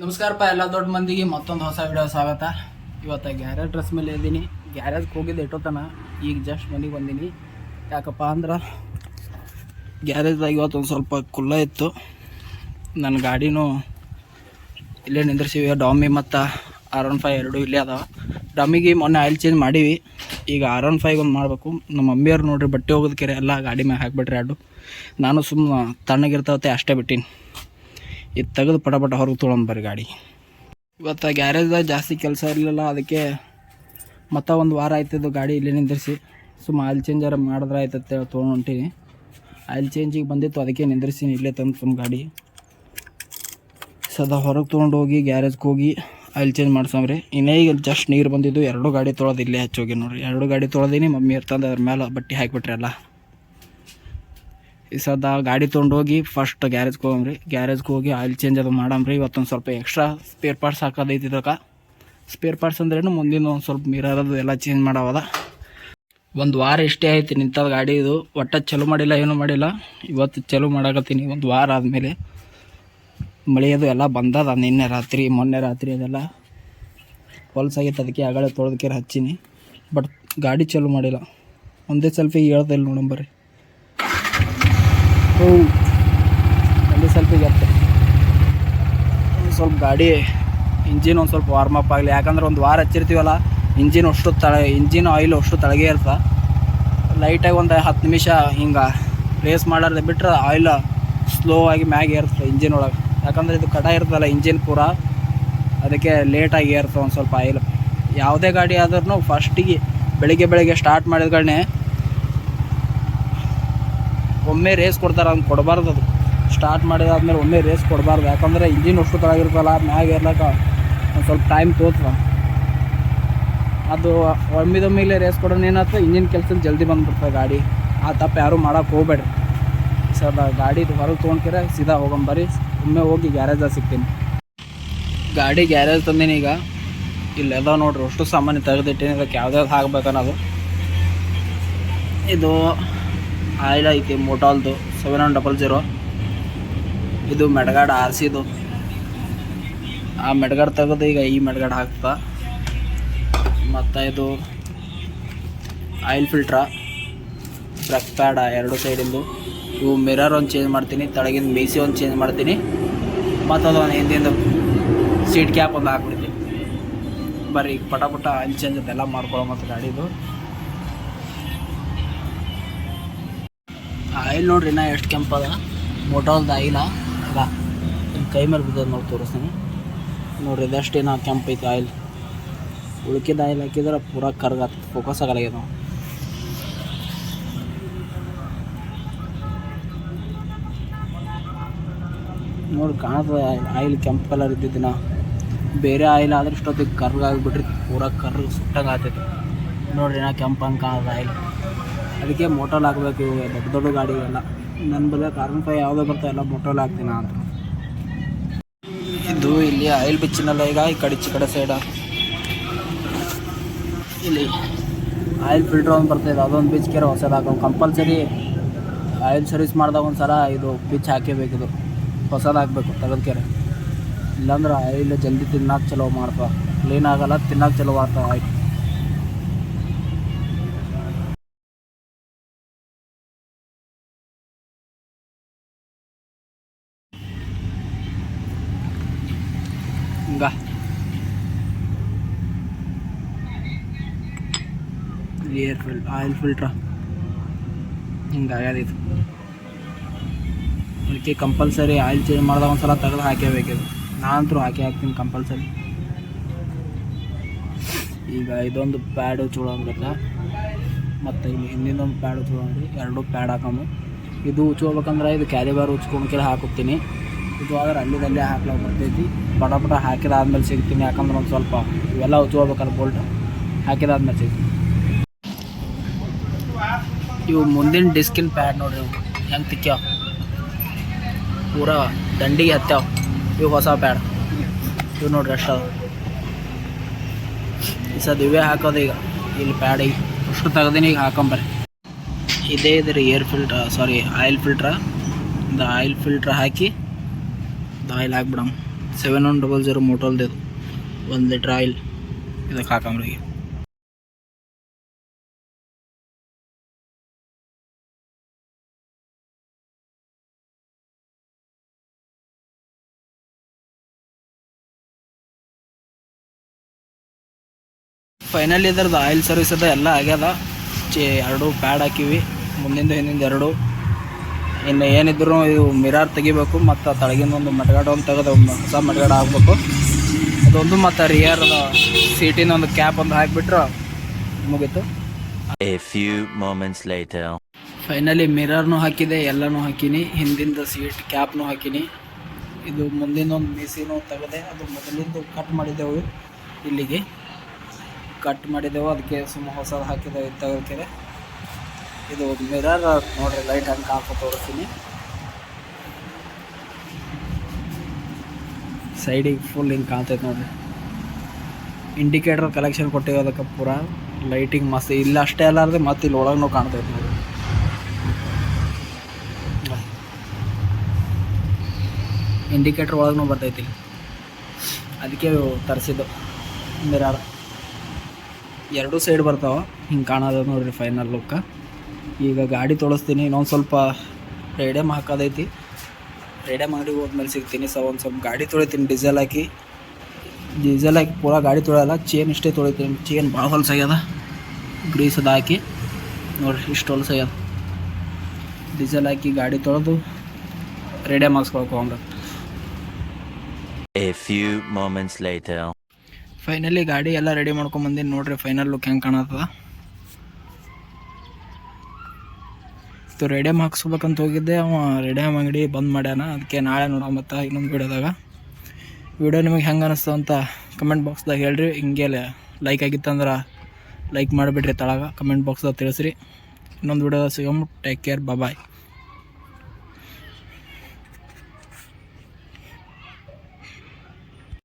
ನಮಸ್ಕಾರಪ್ಪ, ಎಲ್ಲ ದೊಡ್ಡ ಮಂದಿಗೆ ಮತ್ತೊಂದು ಹೊಸ ವಿಡಿಯೋ ಸ್ವಾಗತ. ಇವತ್ತು ಗ್ಯಾರೇಜ್ ಡ್ರೆಸ್ ಮೇಲೆ ಇದ್ದೀನಿ. ಗ್ಯಾರೇಜ್ಗೆ ಹೋಗಿದ್ದೆ ಇಟ್ಟೋತನ ಈಗ ಜಸ್ಟ್ ಮನೆಗೆ ಬಂದೀನಿ. ಯಾಕಪ್ಪ ಅಂದ್ರೆ, ಗ್ಯಾರೇಜ್ದಾಗ ಇವತ್ತು ಒಂದು ಸ್ವಲ್ಪ ಕುಲ್ಲ ಇತ್ತು. ನನ್ನ ಗಾಡಿನೂ ಇಲ್ಲೇ ನಿಂದ್ರಿಸಿವಿ. ಡಾಮಿ ಮತ್ತು ಆರ್ ಒನ್ ಫೈವ್ ಎರಡು ಇಲ್ಲೇ ಅದಾವ. ಡಾಮಿಗೆ ಮೊನ್ನೆ ಆಯಿಲ್ ಚೇಂಜ್ ಮಾಡೀವಿ. ಈಗ ಆರ್ ಒನ್ ಫೈವ್ ಒಂದು ಮಾಡಬೇಕು. ನಮ್ಮ ಮಮ್ಮಿಯವ್ರು ನೋಡ್ರಿ ಬಟ್ಟೆ ಹೋಗೋದಕ್ಕೆ ಎಲ್ಲ ಗಾಡಿ ಮ್ಯಾಗೆ ಹಾಕ್ಬಿಟ್ರಿ ಎರಡು. ನಾನು ಸುಮ್ಮನೆ ತಣ್ಣಗಿರ್ತಾವತ್ತೆ ಅಷ್ಟೇ ಬಿಟ್ಟೀನಿ. ಇದು ತೆಗೆದು ಪಟಪಟ ಪಟ ಹೊರಗೆ ತೊಗೊಂಡು ಬರ್ರಿ ಗಾಡಿ. ಇವತ್ತು ಗ್ಯಾರೇಜ್ದಾಗ ಜಾಸ್ತಿ ಕೆಲಸ ಇರಲಿಲ್ಲ, ಅದಕ್ಕೆ ಮತ್ತೆ ಒಂದು ವಾರ ಆಯ್ತಿದ್ದು ಗಾಡಿ ಇಲ್ಲಿ ನಿಂದಿರಿಸಿ. ಸುಮ್ಮ ಆಯಿಲ್ ಚೇಂಜರ್ ಮಾಡಿದ್ರೆ ಆಯ್ತತ್ತೆ ತೊಗೊಂಡು ಹೊಂಟೀನಿ. ಆಯಿಲ್ ಚೇಂಜಿಗೆ ಬಂದಿತ್ತು, ಅದಕ್ಕೆ ನಿಂದಿರಿಸೀನಿ, ಇಲ್ಲೇ ತಂದು ಸುಮ್ಮ ಗಾಡಿ. ಸದಾ ಹೊರಗೆ ತೊಗೊಂಡು ಹೋಗಿ ಗ್ಯಾರೇಜ್ಗೆ ಹೋಗಿ ಆಯಿಲ್ ಚೇಂಜ್ ಮಾಡ್ಸಮ್ರಿ. ಇನ್ನೇ ಈಗ ಜಸ್ಟ್ ನೀರು ಬಂದಿದ್ದು, ಎರಡು ಗಾಡಿ ತೊಳೆದು ಇಲ್ಲೇ ಹಚ್ಚೋಗಿ ನೋಡ್ರಿ. ಎರಡು ಗಾಡಿ ತೊಳೆದೀನಿ, ಮಮ್ಮಿ ಇರ್ತಂದು ಅದ್ರ ಮೇಲೆ ಬಟ್ಟೆ ಹಾಕಿಬಿಟ್ರಿ ಎಲ್ಲ. ಈ ಸದ ಗಾಡಿ ತೊಗೊಂಡು ಹೋಗಿ ಫಸ್ಟ್ ಗ್ಯಾರೇಜ್ಗೆ ಹೋಗಮ್ರಿ. ಗ್ಯಾರೇಜ್ಗೆ ಹೋಗಿ ಆಯಿಲ್ ಚೇಂಜ್ ಅದು ಮಾಡಮ್ರಿ. ಇವತ್ತೊಂದು ಸ್ವಲ್ಪ ಎಕ್ಸ್ಟ್ರಾ ಸ್ಪೇರ್ ಪಾರ್ಟ್ಸ್ ಹಾಕೋದೈತಿ ಇದಕ್ಕೆ ಸ್ಪೇರ್ ಪಾರ್ಟ್ಸ್ ಅಂದ್ರೇನು ಮುಂದಿನ ಒಂದು ಸ್ವಲ್ಪ ಮಿರರದು ಎಲ್ಲ ಚೇಂಜ್ ಮಾಡವದ. ಒಂದು ವಾರ ಇಷ್ಟೇ ಆಯ್ತು ನಿಂತದ ಗಾಡಿ ಇದು. ಒಟ್ಟ ಚಲೋ ಮಾಡಿಲ್ಲ, ಏನೂ ಮಾಡಿಲ್ಲ. ಇವತ್ತು ಚಲೋ ಮಾಡಾಕತ್ತೀನಿ. ಒಂದು ವಾರ ಆದಮೇಲೆ ಮಳೆ ಅದು ಎಲ್ಲ ಬಂದದ. ನಿನ್ನೆ ರಾತ್ರಿ, ಮೊನ್ನೆ ರಾತ್ರಿ ಅದೆಲ್ಲ ಹೊಲಸಾಗಿತ್ತು ಅದಕ್ಕೆ ಆಗಳೇ ತೊಳೆದಕ್ಕೆ ಹಚ್ಚೀನಿ. ಬಟ್ ಗಾಡಿ ಚಲೋ ಮಾಡಿಲ್ಲ. ಒಂದೇ ಸ್ವಲ್ಪ ಹೇಳ್ದೆ ಇಲ್ಲಿ ನೋಡಂಬರ್ರಿ ಓ ಅಲ್ಲಿ ಸ್ವಲ್ಪ ಎತ್ತ ಒಂದು ಸ್ವಲ್ಪ ಗಾಡಿ, ಇಂಜಿನ್ ಒಂದು ಸ್ವಲ್ಪ ವಾರ್ಮ್ ಅಪ್ ಆಗಲಿ. ಯಾಕಂದ್ರೆ ಒಂದು ವಾರ ಹಚ್ಚಿರ್ತೀವಲ್ಲ, ಇಂಜಿನ್ ಅಷ್ಟು ತಳ, ಇಂಜಿನ್ ಆಯಿಲ್ ಅಷ್ಟು ತಳಗೆ ಇರ್ತದೆ ಲೈಟಾಗಿ ಒಂದು ಹತ್ತು ನಿಮಿಷ ಹಿಂಗೆ ರೇಸ್ ಮಾಡಾರ್ದೆ ಬಿಟ್ಟರೆ ಆಯಿಲ್ ಸ್ಲೋ ಆಗಿ ಮ್ಯಾಗೆ ಏರ್ತದೆ ಇಂಜಿನ್ ಒಳಗೆ. ಯಾಕಂದ್ರೆ ಇದು ಕಟ ಇರ್ತದಲ್ಲ ಇಂಜಿನ್ ಪೂರ, ಅದಕ್ಕೆ ಲೇಟಾಗಿ ಏರ್ತದೆ ಒಂದು ಸ್ವಲ್ಪ ಆಯಿಲ್ ಯಾವುದೇ ಗಾಡಿ ಆದ್ರೂ ಫಸ್ಟಿಗೆ ಬೆಳಿಗ್ಗೆ ಬೆಳಿಗ್ಗೆ ಸ್ಟಾರ್ಟ್ ಮಾಡಿದ್ಗಳನ್ನೇ ಒಮ್ಮೆ ರೇಸ್ ಕೊಡ್ತಾರೆ ಅದನ್ನ ಕೊಡಬಾರ್ದು ಅದು. ಸ್ಟಾರ್ಟ್ ಮಾಡಿದಾದ್ಮೇಲೆ ಒಮ್ಮೆ ರೇಸ್ ಕೊಡಬಾರ್ದು. ಯಾಕಂದರೆ ಇಂಜಿನ್ ಅಷ್ಟು ತಳಗಿರ್ತಲ್ಲ ಮ್ಯಾಗ ಇರ್ಲಕ್ಕ ಒಂದು ಸ್ವಲ್ಪ ಟೈಮ್ ತೋತ್ವ. ಅದು ಒಮ್ಮಿದೊಮ್ಮಿಲೆ ರೇಸ್ ಕೊಡೋಣ ಏನಾಗ್ತದೆ ಇಂಜಿನ್ ಕೆಲಸ ಜಲ್ದಿ ಬಂದ್ಬಿಡ್ತದೆ ಗಾಡಿ. ಆ ತಪ್ಪು ಯಾರೂ ಮಾಡೋಕೆ ಹೋಗ್ಬೇಡ್ರಿ. ಸರ್ ಗಾಡಿ ಹೊರಗೆ ತೊಗೊಂಡ್ಕಿರ ಸೀದಾ ಹೋಗಂಬರಿ ಒಮ್ಮೆ ಹೋಗಿ ಗ್ಯಾರೇಜಾಗ ಸಿಗ್ತೀನಿ. ಗಾಡಿ ಗ್ಯಾರೇಜ್ ತಂದೀನಿ ಈಗ. ಇಲ್ಲಿ ಅದಾವ ನೋಡ್ರಿ, ಅಷ್ಟು ಸಾಮಾನು ತೆಗೆದಿಟ್ಟೀನಿ. ಇದಕ್ಕೆ ಯಾವ್ದು ಹಾಕ್ಬೇಕನ್ನೋದು. ಇದು ಆಯಿಲ್ ಐತಿ ಮೋಟಾಲ್ದು ಸೆವೆನ್ ಒನ್ ಡಬಲ್ ಜೀರೋ ಇದು ಮೆಡ್ಗಾಡ್ ಆರ್ ಸಿದು ಆ ಮೆಡ್ಗಾಡ್ ತೆಗೆದು ಈಗ ಈ ಮೆಡ್ಗಾಡ್ ಹಾಕ್ತಾ. ಮತ್ತು ಇದು ಆಯಿಲ್ ಫಿಲ್ಟ್ರ, ಬ್ರಕ್ ಪ್ಯಾಡ ಎರಡು ಸೈಡಿಂದು. ಇವು ಮಿರರ್ ಒಂದು ಚೇಂಜ್ ಮಾಡ್ತೀನಿ ತಳಗಿನ ಮೇಸಿ ಒಂದು ಚೇಂಜ್ ಮಾಡ್ತೀನಿ. ಮತ್ತು ಅದು ಒಂದು ಹಿಂದಿಂದ ಸೀಟ್ ಕ್ಯಾಪ್ ಒಂದು ಹಾಕ್ಬಿಡ್ತೀನಿ. ಬರೀ ಈಗ ಪಟ ಪಟ ಆಯಿಲ್ ಚೇಂಜ್ ಅದೆಲ್ಲ ಮಾಡ್ಕೊಳ್ಳೋ ಮತ್ತು ಗಾಡಿದು. ಆಯಿಲ್ ನೋಡ್ರಿ ನಾ ಎಷ್ಟು ಕೆಂಪದ ಮೋಟೋಲ್ದು ಆಯಿಲ ಅಲ್ಲ ನಿಮ್ಮ ಕೈ ಮೇಲೆ ಬಿದ್ದದ ನೋಡಿ ತೋರಿಸ್ತೀನಿ. ನೋಡ್ರಿ ಇದಷ್ಟು ನಾ ಕೆಂಪು ಐತಿ ಆಯಿಲ್. ಉಳ್ಕಿದ ಆಯಿಲ್ ಹಾಕಿದ್ರೆ ಪೂರ ಕರ್ಗ ಫೋಕಸ್ ಆಗಲ್ಲ ನಾವು ನೋಡಿ ಕಾಣ್ತದೆ ಆಯಿಲ್ ಕೆಂಪು ಕಲರ್ ಇದ್ದಿದ್ದಿನ ಬೇರೆ ಆಯಿಲ್ ಆದ್ರೆ ಇಷ್ಟೊತ್ತಿಗೆ ಕರ್ಗ ಆಗಿಬಿಟ್ರಿ, ಪೂರ ಕರ್ಗ ಸುಟ್ಟಂಗೆ ಆಗ್ತೈತಿ. ನೋಡ್ರಿ ನಾ ಕೆಂಪಂಗೆ ಕಾಣದ ಆಯಿಲ್. ಅದಕ್ಕೆ ಮೋಟಲ್ ಹಾಕ್ಬೇಕು ಇವಾಗ ದೊಡ್ಡ ದೊಡ್ಡ ಗಾಡಿಗೆಲ್ಲ ನನ್ನ ಬಲ್ಲ ಕಾರ್ಬನ್ ಫೈ ಯಾವುದೋ ಬರ್ತಾ ಇಲ್ಲ ಮೋಟಲ್ ಹಾಕ್ತೀನಿ ಅಂತ ಇದು ಇಲ್ಲಿ ಆಯಿಲ್ ಬಿಚ್ಚಿನಲ್ಲ, ಈಗ ಈ ಕಡೆ ಕಡೆ ಸೈಡ ಇಲ್ಲಿ ಆಯಿಲ್ ಫಿಲ್ಟ್ರ್ ಒಂದು ಬರ್ತಾಯಿದೆ ಅದೊಂದು ಬಿಚ್ ಕೇರ ಹೊಸದು ಹಾಕೋ ಕಂಪಲ್ಸರಿ ಆಯಿಲ್ ಸರ್ವಿಸ್ ಮಾಡಿದಾಗ ಒಂದು ಸಲ ಇದು. ಬಿಚ್ ಹಾಕಬೇಕು ತೆಗೆದು ಕೆರೆ ಇಲ್ಲಾಂದ್ರೆ ಆಯಿಲ್ ಜಲ್ದಿ ತಿನ್ನಕ್ಕೆ ಚಲೋ ಮಾಡ್ತಾವ ಕ್ಲೀನ್ ಆಗಲ್ಲ ತಿನ್ನಕ್ಕೆ ಚಲೋ ಮಾಡ್ತಾವ ಆಯಿಲ್. ಹಿಂಗ. ಏರ್ ಫಿಲ್ ಆಯಿಲ್ ಫಿಲ್ಟ್ರ ಇದು. ಅದಕ್ಕೆ ಕಂಪಲ್ಸರಿ ಆಯಿಲ್ ಚೇಂಜ್ ಮಾಡಿದಾಗ ಒಂದು ಸಲ ತೆಗೆದು ಹಾಕೇಬೇಕಿದು ನಾನಂತರೂ ಹಾಕಿ ಹಾಕ್ತೀನಿ ಕಂಪಲ್ಸರಿ ಈಗ ಇದೊಂದು ಪ್ಯಾಡು ಚೂಳು ಅಂದ್ರಲ್ಲ ಮತ್ತು ಇಲ್ಲಿ ಪ್ಯಾಡು ಪ್ಯಾಡ್ ಅಂದ್ರೆ ಎರಡು ಪ್ಯಾಡ್ ಹಾಕೊಂಡು ಇದು ಉಚ್ಕೋಬೇಕಂದ್ರೆ ಇದು ಕ್ಯಾರಿ ಬಾರ್ ಉಚ್ಕೊಂಡ್ಕೆಲ್ಲ ಹಾಕುತ್ತೀನಿ ಇದು ಆದ್ರೆ ಅಲ್ಲಿದಲ್ಲೇ ಹಾಕ್ಲಾಕ ಬರ್ತೈತಿ ಪಟ ಪಟ ಹಾಕಿದಾದ್ಮೇಲೆ ಸಿಗ್ತೀನಿ. ಯಾಕಂದ್ರೆ ಒಂದು ಸ್ವಲ್ಪ ಇವೆಲ್ಲ ಉಜ್ಕೋಬೇಕಲ್ಲ ಬೋಲ್ಟ್. ಹಾಕಿದಾದ್ಮೇಲೆ ಸಿಗ್ತೀನಿ. ಇವು ಮುಂದಿನ ಡಿಸ್ಕಿನ ಪ್ಯಾಡ್ ನೋಡ್ರಿ ಇವು. ಹೆಂಗೆ ತಿಕ್ಕ್ಯಾವ? ಪೂರ ದಂಡಿಗೆ ಹತ್ಯಾವ. ಇವು ಹೊಸ ಪ್ಯಾಡ್. ಇವು ನೋಡ್ರಿ ಅಷ್ಟು. ಈ ಸದ್ ಇವೇ ಹಾಕೋದು ಈಗ. ಇಲ್ಲಿ ಪ್ಯಾಡ್ ಈಗ. ಅಷ್ಟು ತೆಗ್ದೀನಿ ಈಗ ಹಾಕೊಂಬರ್ರಿ. ಇದೇ ಇದ್ರಿ air filter, sorry, oil filter. ಇದು ಆಯಿಲ್ ಫಿಲ್ಟ್ರ್ ಹಾಕಿ ಇದು ಆಯಿಲ್ ಹಾಕ್ಬಿಡಮ್ ಸೆವೆನ್ ಒನ್ ಡಬಲ್ ಜೀರೋ ಮೋಟಲ್ದು ಇದು ಒಂದು ಲೀಟ್ರ್ ಆಯಿಲ್ ಇದಕ್ಕೆ ಹಾಕಂಬ್ರಿಗೆ ಫೈನಲ್ ಇದ್ರದ್ದು ಆಯಿಲ್ ಸರ್ವಿಸ್ ಅದ, ಎಲ್ಲ ಆಗ್ಯದ. ಚೇ, ಎರಡು ಪ್ಯಾಡ್ ಹಾಕಿವಿ. ಮುಂದಿಂದ, ಹಿಂದಿಂದ ಎರಡು. ಇನ್ನು ಏನಿದ್ರು ಇವು ಮಿರಾರ್ ತೆಗಿಬೇಕು ಮತ್ತು ತಳಗಿನ ಒಂದು ಮಟ್ಗಾಡ ಒಂದು ತೆಗೆದು ಹೊಸ ಮಟಗಾಡ ಹಾಕ್ಬೇಕು. ಅದೊಂದು ಮತ್ತು ರಿಯರ್ ಸೀಟಿನ ಒಂದು ಕ್ಯಾಪ್ ಒಂದು ಹಾಕಿಬಿಟ್ರೆ ಮುಗೀತು. A few moments later. Finally ಮಿರರ್ನು ಹಾಕಿದೆ ಎಲ್ಲನೂ ಹಾಕಿನಿ ಹಿಂದಿಂದ ಸೀಟ್ ಕ್ಯಾಪ್ನು ಹಾಕಿನಿ. ಇದು ಮುಂದಿನ ಒಂದು ಮಿಸಿನೂ ತೆಗೆದೆ ಅದು ಮೊದಲಿಂದು ಕಟ್ ಮಾಡಿದೆವು ಇಲ್ಲಿಗೆ. ಕಟ್ ಮಾಡಿದೆವು ಅದಕ್ಕೆ ಸುಮ್ಮ ಹೊಸದು ಹಾಕಿದೆವು ತೆಗೆದಕ್ಕೆ ಇದು ಮಿರರ್ ನೋಡ್ರಿ ಲೈಟ್ ಹಂಗೆ ಹಾಕೋ ತೋರಿಸ್ತೀನಿ. ಸೈಡಿಗೆ ಫುಲ್ ಹಿಂಗೆ ಕಾಣ್ತೈತೆ ನೋಡ್ರಿ. ಇಂಡಿಕೇಟರ್ ಕಲೆಕ್ಷನ್ ಕೊಟ್ಟಿವಿ ಅದಕ್ಕೆ ಪೂರಾ ಲೈಟಿಂಗ್ ಮಸ್ತ್, ಇಲ್ಲ ಅಷ್ಟೇ ಅಲ್ಲಾರ್ದೆ ಮತ್ತೆ ಇಲ್ಲಿ ಒಳಗೂ ಕಾಣ್ತೈತೆ ನೋಡ್ರಿ. ಇಂಡಿಕೇಟ್ರ್ ಒಳಗೂ ಬರ್ತೈತಿ ಅದಕ್ಕೆ ತರಿಸಿದ್ದು ಮಿರಾರ್ ಎರಡೂ ಸೈಡ್ ಬರ್ತಾವೆ, ಹಿಂಗೆ ಕಾಣೋದು ನೋಡ್ರಿ ಫೈನಲ್ ಲುಕ್ಕ ಈಗ ಗಾಡಿ ತೊಳಸ್ತೀನಿ ಇನ್ನೊಂದು ಸ್ವಲ್ಪ ರೇಡಿಯಮ್ ಹಾಕೋದೈತಿ. ರೇಡಿಯಮ್ ಮಾಡಿ ಹೋದ್ಮೇಲೆ ಸಿಗ್ತೀನಿ ಸೊ ಒಂದು ಸ್ವಲ್ಪ ಗಾಡಿ ತೊಳಿತೀನಿ ಡೀಸೆಲ್ ಹಾಕಿ. ಡೀಸೆಲ್ ಹಾಕಿ ಪೂರ ಗಾಡಿ ತೊಳೆಯಲ್ಲ ಚೇನ್ ಇಷ್ಟೇ ತೊಳಿತೀನಿ. ಚೇನ್ ಭಾಳ ಹೊಲಸಾಗ್ಯದ ಗ್ರೀಸ್ ಅದು ಹಾಕಿ. ನೋಡಿರಿ ಇಷ್ಟು ಹೊಲಸಾಗ್ಯದ ಡೀಸೆಲ್ ಹಾಕಿ ಗಾಡಿ ತೊಳೆದು ರೇಡಿಯಮ್ ಹಾಕ್ಸ್ಕೊಳಕ್ಕೆ ಹೋಗ್ಬೇಕು a few moments later. Finally ಗಾಡಿ ಎಲ್ಲ ರೆಡಿ ಮಾಡ್ಕೊಂಬಂದಿನಿ ನೋಡ್ರಿ ಫೈನಲ್ ಲುಕ್ ಹೆಂಗೆ ಕಾಣತ್ತದ. ಇದು ರೇಡಿಯಮ್ ಹಾಕ್ಸ್ಬೇಕಂತ ಹೋಗಿದ್ದೆ. ಅವ ರೇಡಿಯಮ್ ಅಂಗಡಿ ಬಂದ್ ಮಾಡ್ಯಾನ. ಅದಕ್ಕೆ ನಾಳೆ ನೋಡೋ ಮತ್ತೆ ಇನ್ನೊಂದು ವಿಡಿಯೋದಾಗ ವಿಡಿಯೋ ನಿಮಗೆ ಹೆಂಗೆ ಅನಿಸ್ತು ಅಂತ ಕಮೆಂಟ್ ಬಾಕ್ಸ್ದಾಗ ಹೇಳ್ರಿ. ಹಿಂಗೆ ಲೈಕ್ ಆಗಿತ್ತಂದ್ರೆ ಲೈಕ್ ಮಾಡಿಬಿಡ್ರಿ ತಳಗ. ಕಮೆಂಟ್ ಬಾಕ್ಸ್ದಾಗ ತಿಳಿಸ್ರಿ. ಇನ್ನೊಂದು ವಿಡಿಯೋದಾಗ ಸಿಗಮ್. Take care bye